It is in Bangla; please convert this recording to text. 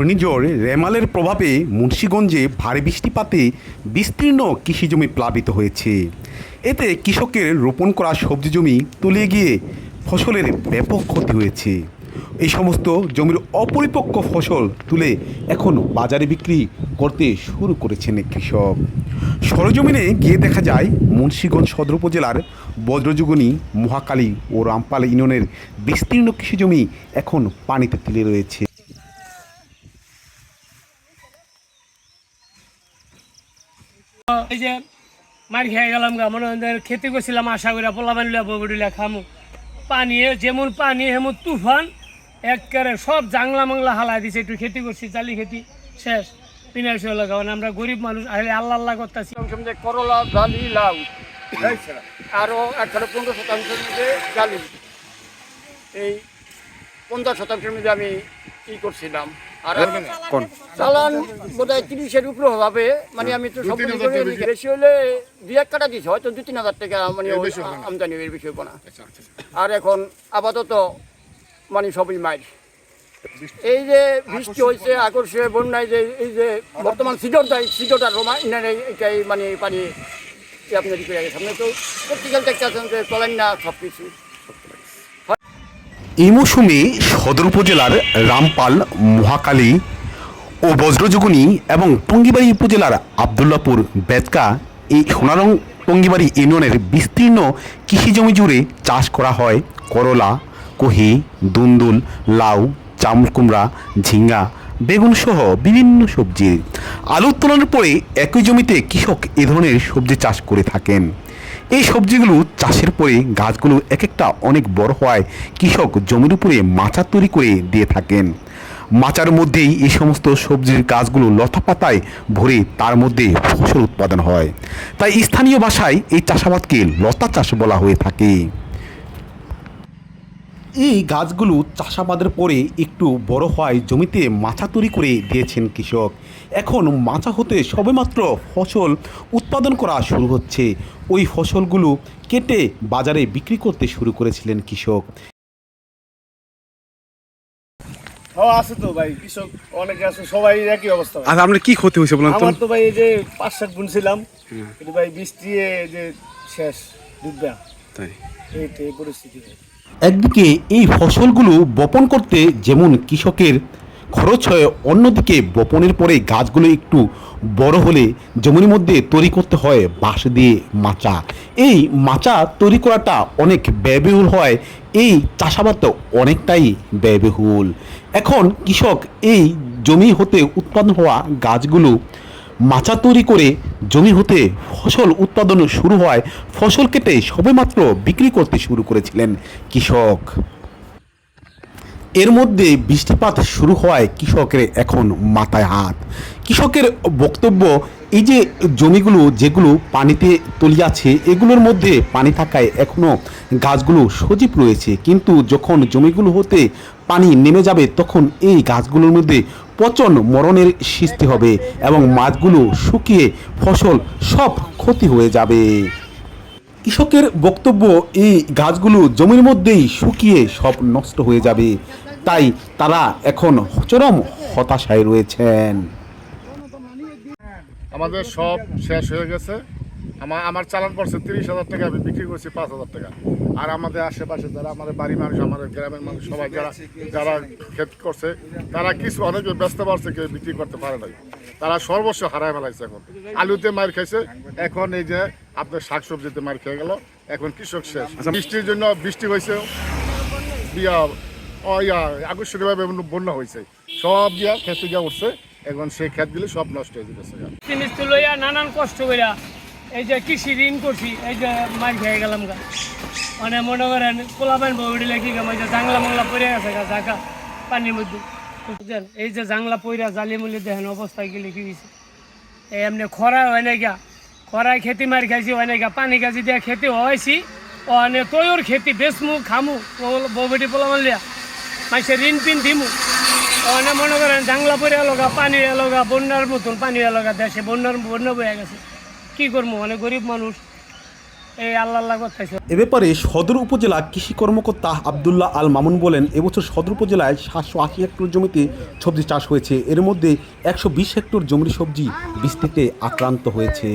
ঘূর্ণিঝড় রেমালের প্রভাবে মুন্সীগঞ্জে ভারী বৃষ্টিপাতে বিস্তীর্ণ কৃষিজমি প্লাবিত হয়েছে। এতে কৃষকের রোপণ করা সবজি জমি তলিয়ে গিয়ে ফসলের ব্যাপক ক্ষতি হয়েছে। এই সমস্ত জমির অপরিপক্ক ফসল তুলে এখন বাজারে বিক্রি করতে শুরু করেছেন কৃষক। সরজমিনে গিয়ে দেখা যায়, মুন্সীগঞ্জ সদর উপজেলার বজ্রযুগনী, মহাকালী ও রামপাল ইউনিয়নের বিস্তীর্ণ কৃষিজমি এখন পানিতে তুলে রয়েছে। এই যে মার খেয়ে গেলাম গা, মনে খেতে করছিলাম আশা করি পোলা বানিলে বগুড়িলে খামু। পানি যেমন পানি হেমন তুফান, একেবারে সব জাংলা মাংলা হালাই দিছে, একটু খেতে করছি জালি খেতি, শেষ। শুয়ে লাগাও আমরা গরিব মানুষ আসলে আল্লাহ আল্লাহ করতেছি। করলা ডালি লাউ আরও আঠারো পনেরো শতাংশের মধ্যে ডালি এই পঞ্চাশ শতাংশের মধ্যে আমি ই করছিলাম। কোন? চালান বোধ হয় তিরিশের উপরে হবে মানে আমি তো সব বেশি হলে দুই এক কাটা দিচ্ছে হয়তো দু তিন হাজার টাকা মানে আমদানি এর বেশি হব না। আর এখন আপাতত মানে সবই মাইর এই যে বৃষ্টি হয়েছে আকর্ষে বন্যায় যে এই যে বর্তমান সিজন দেয় সিজনটা রোমা এটাই মানে পানি ই করে গেছে। আপনি তো পত্রিকাল দেখতে আছেন যে চলেন না সব কিছু এই মৌসুমে সদর উপজেলার রামপাল, মহাকালী ও বজ্রযোগনী এবং টঙ্গিবাড়ি উপজেলার আবদুল্লাপুর, বেতকা এই সোনারং টঙ্গিবাড়ি ইউনিয়নের বিস্তীর্ণ কৃষি জমি জুড়ে চাষ করা হয়। করলা, কহি, দুন্দুল, লাউ চামকুমড়া ঝিঙ্গা, বেগুন সহ বিভিন্ন সবজি। আলু উত্তোলনের পরে একই জমিতে কৃষক এ ধরনের সবজি চাষ করে থাকেন। এই সবজিগুলো চাষের পরে গাছগুলো এক একটা অনেক বড় হওয়ায় কৃষক জমির উপরে মাচা তৈরি করে দিয়ে থাকেন। মাচার মধ্যেই এই সমস্ত সবজির গাছগুলো লতা পাতায় ভরে তার মধ্যে ফসল উৎপাদন হয়। তাই স্থানীয় ভাষায় এই চাষাবাদকে লতা চাষ বলা হয়ে থাকে। এই গাছগুলো চাষাবাদের পরে একটু বড় হওয়ায় জমিতে মাচা তৈরি করে দিয়েছেন কৃষক। এখন মাচা হতে সবেমাত্র ফসল উৎপাদন করা শুরু হচ্ছে। ওই ফসলগুলো কেটে বাজারে বিক্রি করতে শুরু করেছিলেন কৃষক। ও আছে তো ভাই কৃষক অনেকে আছে সবাই একই অবস্থা ভাই। আচ্ছা আপনার কি ক্ষতি হয়েছে বলেন আমার তো ভাই এই যে পাঁচ সাত বুনছিলাম ভাই বৃষ্টি যে শেষ ডুববে তাই। এই পরিস্থিতি। একদিকে এই ফসলগুলো বপন করতে যেমন কৃষকের খরচ হয়, অন্যদিকে বপনের পরে গাছগুলো একটু বড় হলে জমির মধ্যে তৈরি করতে হয় বাঁশ দিয়ে মাচা। এই মাচা তৈরি করাটা অনেক ব্যয়বহুল হয়, এই চাষাবাদটা অনেকটাই ব্যয়বহুল। এখন কৃষক এই জমি হতে উৎপাদন হওয়া গাছগুলো মাচা তৈরি করে জমি হতে ফসল উৎপাদন শুরু হয় ফসল কেটে সবেমাত্র বিক্রি করতে শুরু করেছিলেন কৃষক। এর মধ্যে বৃষ্টিপাত শুরু হওয়ায় কৃষকের এখন মাথায় হাত। কৃষকের বক্তব্য এই যে জমিগুলো যেগুলো পানিতে তলিয়াছে, এগুলোর মধ্যে পানি থাকায় এখনও গাছগুলো সজীব রয়েছে। কিন্তু যখন জমিগুলো হতে পানি নেমে যাবে, তখন এই গাছগুলোর মধ্যে পচন মরণের সৃষ্টি হবে এবং মাছগুলো শুকিয়ে ফসল সব ক্ষতি হয়ে যাবে। কৃষকের বক্তব্য, এই গাছগুলো জমির মধ্যেই শুকিয়ে সব নষ্ট হয়ে যাবে। তাই তারা এখন চরম হতাশায় রয়েছেন। আমাদের সব শেষ হয়ে গেছে। আমার আমার চালান পড়ছে তিরিশ হাজার টাকা আমি বিক্রি করছি পাঁচ হাজার টাকা। আর আমাদের আশেপাশে যারা আমাদের বাড়ির মানুষ আমাদের গ্রামের মানুষ সবাই যারা যারা ক্ষেত করছে তারা কিছু অনেকে ব্যস্ত পারছে কেউ বিক্রি করতে পারে নাই। তারা সর্বস্ব হারায় ফেলাইছে এখন। আলুতে মার খাইছে এখন এই যে আপনার শাকসবজিতে মার খেয়ে গেল এখন কৃষক শেষ। বৃষ্টির জন্য বৃষ্টি হয়েছে ইয়া আকস্মিকভাবে বন্যা হয়েছে সব দিয়া খেতে গিয়া উঠছে। এখন সেই ক্ষেতগুলি সব নষ্ট হয়ে যেতেছে তো লইয়া নানান কষ্ট কইরা এই যে কৃষি ঋণ করছি, এই যে মার খেয়ে গেলাম গা। মানে মনে করেন পোলাপান বউডিলে কি গাম এই যে জাংলা মাংলা পড়ে গেছে গা জাগা পানির মধ্যে। বুঝছেন? এই যে জাংলা পইরা জালি মুলি দেখেন, অবস্থায় গেলে কি হয়েছে এই এমনি খরা হয় না গা। খরায় খেতি মার খাইছি, হয় না গা। পানি গাছি দিয়ে খেতে হয়েছি মানে তৈর খেতি বেসমু খামু। বউবেটি পোলাপান লিয়া মাসে ঋণ পিন দিমু। অনেক মনে করেন জাংলা পরে এলাকা পানি এলাকা বন্যার মতন পানি এলাকা দেশে বন্যার, বন্যা বয়ে গেছে। কি করব? অনেক গরিব মানুষ। এই আল্লাহ আল্লাহ এ ব্যাপারে সদর উপজেলা কৃষি কর্মকর্তা আবদুল্লাহ আল মামুন বলেন, এবছর সদর উপজেলায় সাতশো আশি হেক্টর জমিতে সবজি চাষ হয়েছে। এর মধ্যে একশো বিশ হেক্টর জমির সবজি বৃষ্টিতে আক্রান্ত হয়েছে।